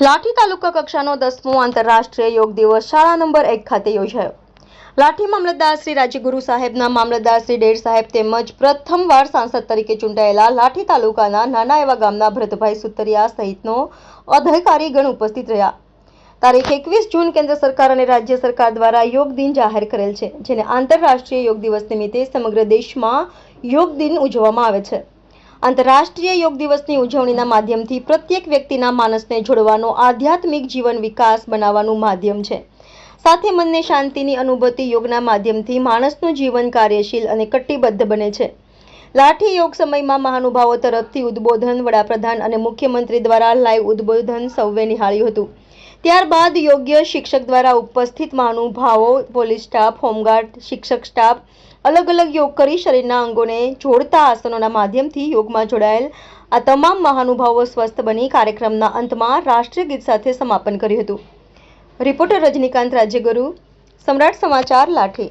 લાઠી તાલુકા કક્ષાનો દસમો આંતરરાષ્ટ્રીય યોગ દિવસ શાળા નંબર એક ખાતે યોજાયો. લાઠી મામલતદાર શ્રી રાજ્યગુરુ સાહેબના મામલતદાર શ્રી ડેર સાહેબ તેમજ પ્રથમવાર સાંસદ તરીકે ચૂંટાયેલા લાઠી તાલુકાના નાના એવા ગામના ભરતભાઈ સુતરિયા સહિતનો અધિકારીગણ ઉપસ્થિત રહ્યા. તારીખ એકવીસ જૂન કેન્દ્ર સરકાર અને રાજ્ય સરકાર દ્વારા યોગ દિન જાહેર કરેલ છે, જેને આંતરરાષ્ટ્રીય યોગ દિવસ નિમિત્તે સમગ્ર દેશમાં યોગ દિન ઉજવવામાં આવે છે. આંતરરાષ્ટ્રીય યોગ દિવસની ઉજવણીના માધ્યમથી પ્રત્યેક વ્યક્તિના માનસને જોડવાનો આધ્યાત્મિક જીવન વિકાસ બનાવવાનું માધ્યમ છે. સાથે મનને શાંતિની અનુભૂતિ યોગના માધ્યમથી માણસનું જીવન કાર્યશીલ અને કટિબદ્ધ બને છે. લાઠી યોગ સમયમાં મહાનુભાવો તરફથી ઉદ્બોધન વડાપ્રધાન અને મુખ્યમંત્રી દ્વારા લાઈવ ઉદ્બોધન સૌએ નિહાળ્યું હતું. ત્યારબાદ યોગ્ય શિક્ષક દ્વારા ઉપસ્થિત મહાનુભાવો, પોલીસ સ્ટાફ, હોમગાર્ડ, શિક્ષક સ્ટાફ અલગ અલગ યોગ કરી શરીરના અંગોને જોડતા આસનોના માધ્યમથી યોગમાં જોડાયેલ આ તમામ મહાનુભાવો સ્વસ્થ બની કાર્યક્રમના અંતમાં રાષ્ટ્રીય ગીત સાથે સમાપન કર્યું હતું. રિપોર્ટર રજનીકાંત રાજ્યગુરુ, સમ્રાટ સમાચાર લાઠી.